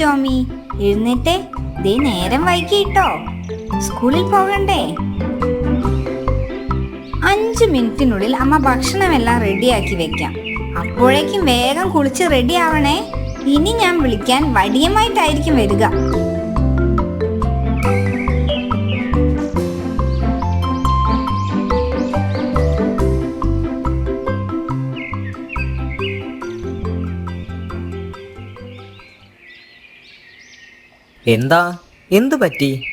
ജോമി. എഴുന്നേറ്റേ ദേ നേരം വൈകിട്ടോ. സ്കൂളിൽ പോകണ്ടേ? അഞ്ച് മിനിറ്റിനുള്ളിൽ അമ്മ ഭക്ഷണമെല്ലാം റെഡിയാക്കി വെക്കാം. അപ്പോഴേക്കും വേഗം കുളിച്ച് റെഡിയാവണേ. ഇനി ഞാൻ വിളിക്കാൻ വടിയമായിട്ടായിരിക്കും വരിക. എന്താ? എന്തു പറ്റി?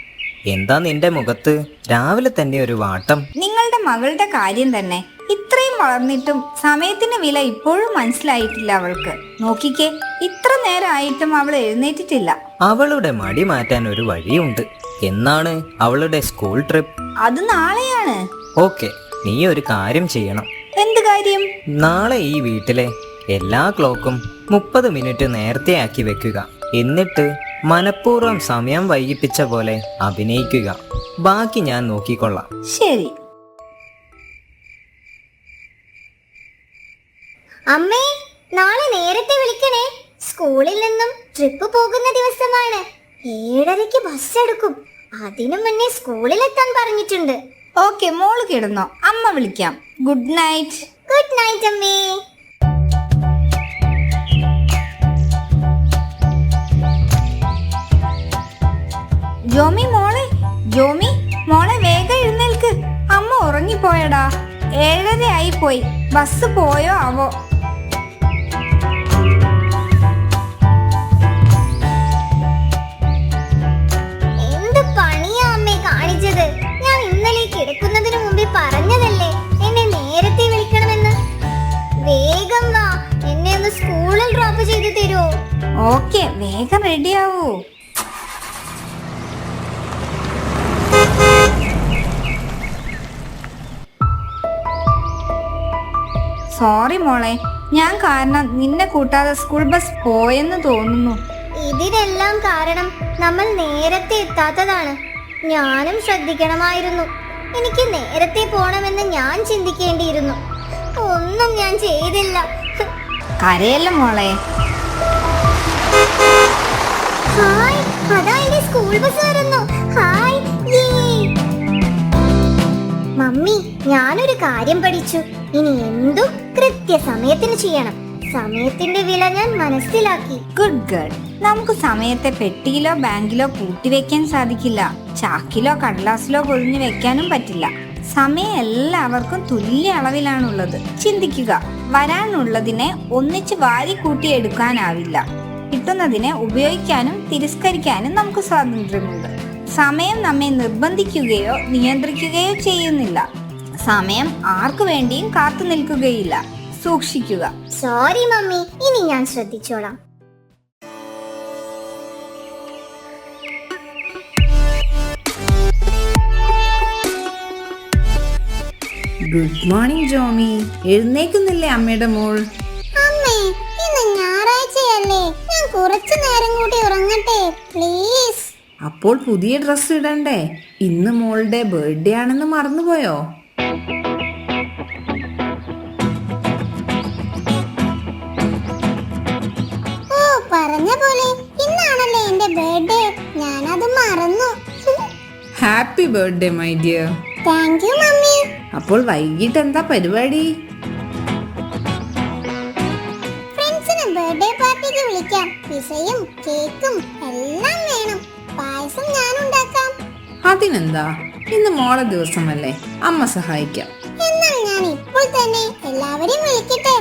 എന്താ നിന്റെ മുഖത്ത് രാവിലെ തന്നെ ഒരു വാട്ടം? നിങ്ങളുടെ മകളുടെ കാര്യം തന്നെ ഇത്രയും വളർന്നിട്ടും സമയത്തിന് വില ഇപ്പോഴും മനസ്സിലായിട്ടില്ല അവൾക്ക്. നോക്കിക്കേ ഇത്ര നേരമായിട്ടും അവൾ എഴുന്നേറ്റിട്ടില്ല. അവളുടെ മടി മാറ്റാൻ ഒരു വഴിയുണ്ട്. എന്നാണ് അവളുടെ സ്കൂൾ ട്രിപ്പ്? അത് നാളെയാണ്. ഓക്കെ നീ ഒരു കാര്യം ചെയ്യണം. എന്ത് കാര്യം? നാളെ ഈ വീട്ടിലെ എല്ലാ ക്ലോക്കും മുപ്പത് മിനിറ്റ് നേരത്തെ ആക്കി വെക്കുക. എന്നിട്ട് മനഃപൂർവം സമയം വൈകിപ്പിച്ച പോലെ അഭിനയിക്കുക. ബാക്കി ഞാൻ നോക്കിക്കൊള്ളാം. ശരി. അമ്മേ നാളെ നേരത്തെ വിളിക്കണേ. സ്കൂളിൽ നിന്നും ട്രിപ്പ് പോകുന്ന ദിവസമാണ്. ഏഴരയ്ക്ക് ബസ് എടുക്കും. അതിനു മുന്നേ സ്കൂളിലെത്താൻ പറഞ്ഞിട്ടുണ്ട്. ഓക്കെ മോൾ കിടന്നോ. അമ്മ വിളിക്കാം. Good night. ഗുഡ് നൈറ്റ് അമ്മേ. ജോമി മോളെ ജോമി മോളെ വേഗം എഴുന്നേൽക്ക്. അമ്മ ഉറങ്ങിപ്പോയടാ. ഏഴര ആയി പോയി. ബസ് പോയോ ആവോ എന്ത് പണിയാ അമ്മേ കാണിച്ചത്? ഞാൻ ഇന്നലെ കിടക്കുന്നതിന് മുമ്പേ പറഞ്ഞതല്ലേ? എന്നെ നേരത്തെ വിളിക്കണമെന്ന്. വേഗം വാ. എന്നെ ഒന്ന് സ്കൂളിൽ ഡ്രോപ്പ് ചെയ്ത് തരുമോ ഓക്കെ വേഗം റെഡിയാവൂ സോറി മോളെ. ഞാൻ കാരണം നിന്നെ കൂട്ടാതെ സ്കൂൾ ബസ് പോയെന്ന് തോന്നുന്നു. ഇതിനെല്ലാം കാരണം നമ്മൾ നേരത്തെ എത്താത്തതാണ്. ഞാനും ശ്രദ്ധിക്കണമായിരുന്നു. എനിക്ക് നേരത്തെ പോണമെന്ന് ഞാൻ ചിന്തിക്കേണ്ടിയിരുന്നു. ഒന്നും ഞാൻ ചെയ്തില്ല. കരയല്ല മോളെ? ഹായ് അതാ എന്റെ സ്കൂൾ ബസ് വരുന്നു കാര്യം പഠിച്ചു. ഇനി എന്തു കൃത്യസമയത്തിന് ചെയ്യണം? സമയത്തിന്റെ വില ഞാൻ മനസ്സിലാക്കി. ഗുഡ് ഗേൾ നമുക്ക് സമയത്തെ പെട്ടിയിലോ ബാങ്കിലോ കൂട്ടിവെക്കാൻ സാധിക്കില്ല. ചാക്കിലോ കടലാസിലോ പൊഴിഞ്ഞു വെക്കാനും പറ്റില്ല. സമയം എല്ലാവർക്കും തുല്യ അളവിലാണുള്ളത്. ചിന്തിക്കുക. വരാനുള്ളതിനെ ഒന്നിച്ച് വാരി കൂട്ടിയെടുക്കാനാവില്ല കിട്ടുന്നതിനെ ഉപയോഗിക്കാനും തിരസ്കരിക്കാനും നമുക്ക് സ്വാതന്ത്ര്യമുണ്ട്. സമയം നമ്മെ നിർബന്ധിക്കുകയോ നിയന്ത്രിക്കുകയോ ചെയ്യുന്നില്ല. സമയം ആർക്കു വേണ്ടിയും കാത്തു നിൽക്കുകയില്ല. സൂക്ഷിക്കുക. Sorry mummy. ഇനി ഞാൻ ശ്രദ്ധിച്ചോളാം. Good morning Jomy. എഴുന്നേക്കുന്നില്ലേ അമ്മയുടെ മോൾ? അമ്മേ ഇന്ന് ഞായറാഴ്ചയല്ലേ. ഞാൻ കുറച്ചു നേരം കൂടി ഉറങ്ങട്ടെ പ്ലീസ് അപ്പോൾ പുതിയ ഡ്രസ്സ് ഇടണ്ടേ? ഇന്ന് മോളുടെ ബർത്ത്ഡേ ആണെന്ന് മറന്നുപോയോ? പറഞ്ഞ പോലെ ഇന്നാണല്ലേ എന്റെ ബർത്ത്ഡേ ഞാനത് മറന്നു. Happy birthday my dear thank you mummy അപ്പോൾ വൈകിട്ട് എന്താ പരിപാടി? ഫ്രണ്ട്സിന് ബർത്ത്ഡേ പാർട്ടിക്ക് വിളിക്കാം. പിസയും കേക്കും എല്ലാം വേണം. പായസം ഞാൻ ഉണ്ടാക്കാം അതിനെന്താ? ഇന്ന് മോളെ ദിവസമല്ലേ. അമ്മ സഹായിക്കാം. എന്നാൽ ഞാൻ ഇപ്പോൾ തന്നെ എല്ലാവരെയും വിളിക്കട്ടെ.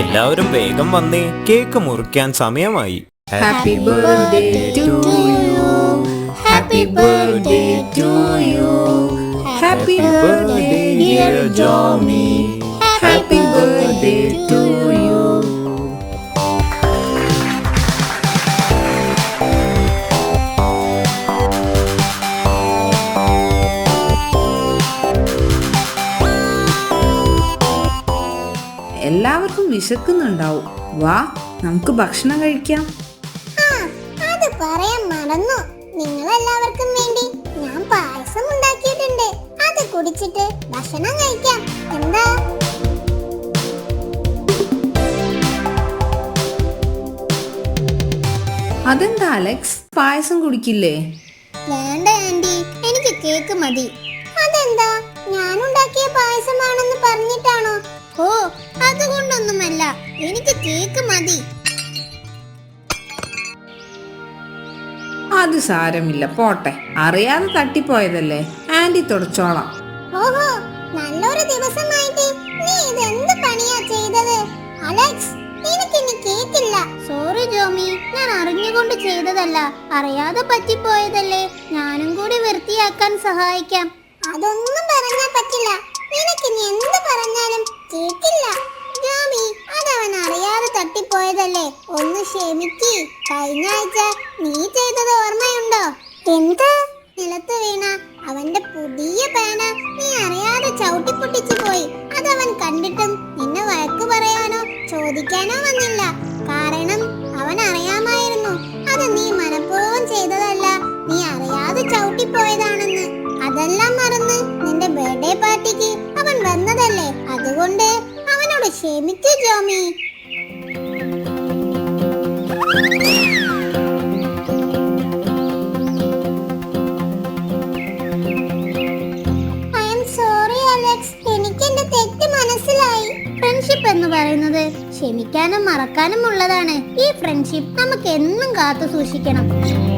എല്ലാവരും വേഗം വന്നേ. കേക്ക് മുറിക്കാൻ സമയമായി. Happy birthday to you happy birthday to you happy birthday dear Jomi വിശക്കുന്നുണ്ടാവും. വാ നമുക്ക് ഭക്ഷണം കഴിക്കാം. അത് പറയാൻ മറന്നു. നിങ്ങളെല്ലാവർക്കും വേണ്ടി ഞാൻ പായസം ഉണ്ടാക്കിയിട്ടുണ്ട്. അത് കുടിച്ചിട്ട് ഭക്ഷണം കഴിക്കാം. എന്താ? അതെന്താ അലക്സ്? പായസം കുടിക്കില്ലേ? വേണ്ട ആന്റി. എനിക്ക് കേക്ക് മതി. അതെന്താ? ഞാൻ ഉണ്ടാക്കിയ പായസമാണെന്ന് പറഞ്ഞിട്ടാണോ ഓ അതുകൊണ്ടൊന്നുമല്ല. എനിക്ക് കേക്ക് മതി. അത് സാരമില്ല പോട്ടെ. അറിയാതെ തട്ടിപ്പോയതല്ലേ? ആന്റി തുടച്ചോളാം. ഓഹോ നല്ലൊരു ദിവസമായിട്ട് നീ ഇത് എന്ത് പണിയാ ചെയ്തത്? അലക്സ് എനിക്കിനി കേക്കില്ല. സോറി ജോമി. ഞാൻ അറിഞ്ഞുകൊണ്ട് ചെയ്തതല്ല. അറിയാതെ പറ്റിപ്പോയതല്ലേ. ഞാനും കൂടി വൃത്തിയാക്കാൻ സഹായിക്കാം. അതൊന്നും പറഞ്ഞാ പറ്റില്ല. നിനക്കിനി എന്ത് പറഞ്ഞാലും കേട്ടില്ല. ഗാമി അതവൻ അറിയാതെ തട്ടിപ്പോയതല്ലേ? ഒന്ന് ക്ഷമിക്ക്. കഴിഞ്ഞ ആഴ്ച നീ ചെയ്തത് ഓർമ്മയുണ്ടോ? എന്ത്? നിലത്ത് വീണ അവന്റെ പുതിയ പേന നീ അറിയാതെ ചവിട്ടിപ്പൊട്ടിച്ചു പോയി. അതവൻ കണ്ടിട്ടും നിന്നെ വഴക്ക് പറയാനോ ചോദിക്കാനോ വന്നില്ല. കാരണം അവൻ അറിയാമായിരുന്നു തെറ്റ് മനസ്സിലായി. ഫ്രണ്ട്ഷിപ്പ് എന്ന് പറയുന്നത് ക്ഷമിക്കാനും മറക്കാനും ഉള്ളതാണ്. ഈ ഫ്രണ്ട്ഷിപ്പ് നമുക്ക് എന്നും കാത്തു സൂക്ഷിക്കണം.